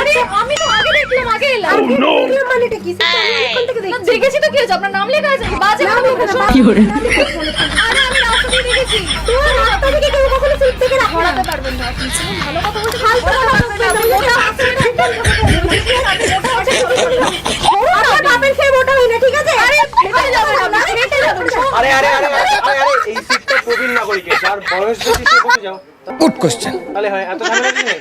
আরে আমি তো আগে দেখলাম আগে এলাম। প্রিমিয়াম মানেটা কি? সেটা আমি অনেকক্ষণ থেকে দেখছি। দেখেছি তো কি হয়েছে? আপনার নাম লেখা আছে? বাজে। না, কি বাজে আরে আমি রাস্তা দিয়ে দেখেছি। তোমার রাস্তা থেকে কেউ কখনো সিট থেকে রাখে না। ঘোরাতে পারবেন না। আপনি শুনুন, ভালো কথা বলতে ফালতু কথা বলবেন না, মোটা আছে না, একদম আপনার বাপের খেয়ে মোটা হয় না, ঠিক আছে? হেঁটে যাবেন আপনি, হেঁটে যাবেন, আরে আরে আরে আরে আরে আরে এই সিটটা প্রবীণ নাগরিকের। যার বয়স বেশি সে বসে যাও গুড কোশ্চেন তাহলে হয় এত ঝামেলা কি নেই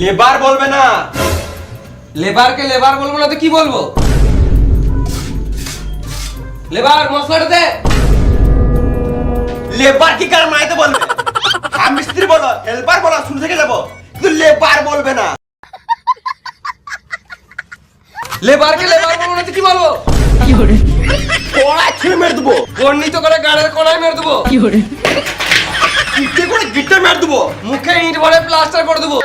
লেবার বলবে না লেবারকে লেবার বলব না তো কি বলব লেবার মশলাটা দে লেবার কি কার মাইতে বলবে মিস্ত্রি বলো হেল্পার বলো শুরু থেকে যাব। কিন্তু লেবার বলবে না। লেবারকে লেবার বলব না তো কি বলব? পড়া ছেড়ে মেরে দেবো। বর্ণিত করে গাড়ের কড়াই মেরে দেবো। কি করে গিটে মেরে দেবো। মুখে ইট বলে প্লাস্টার করে দেবো।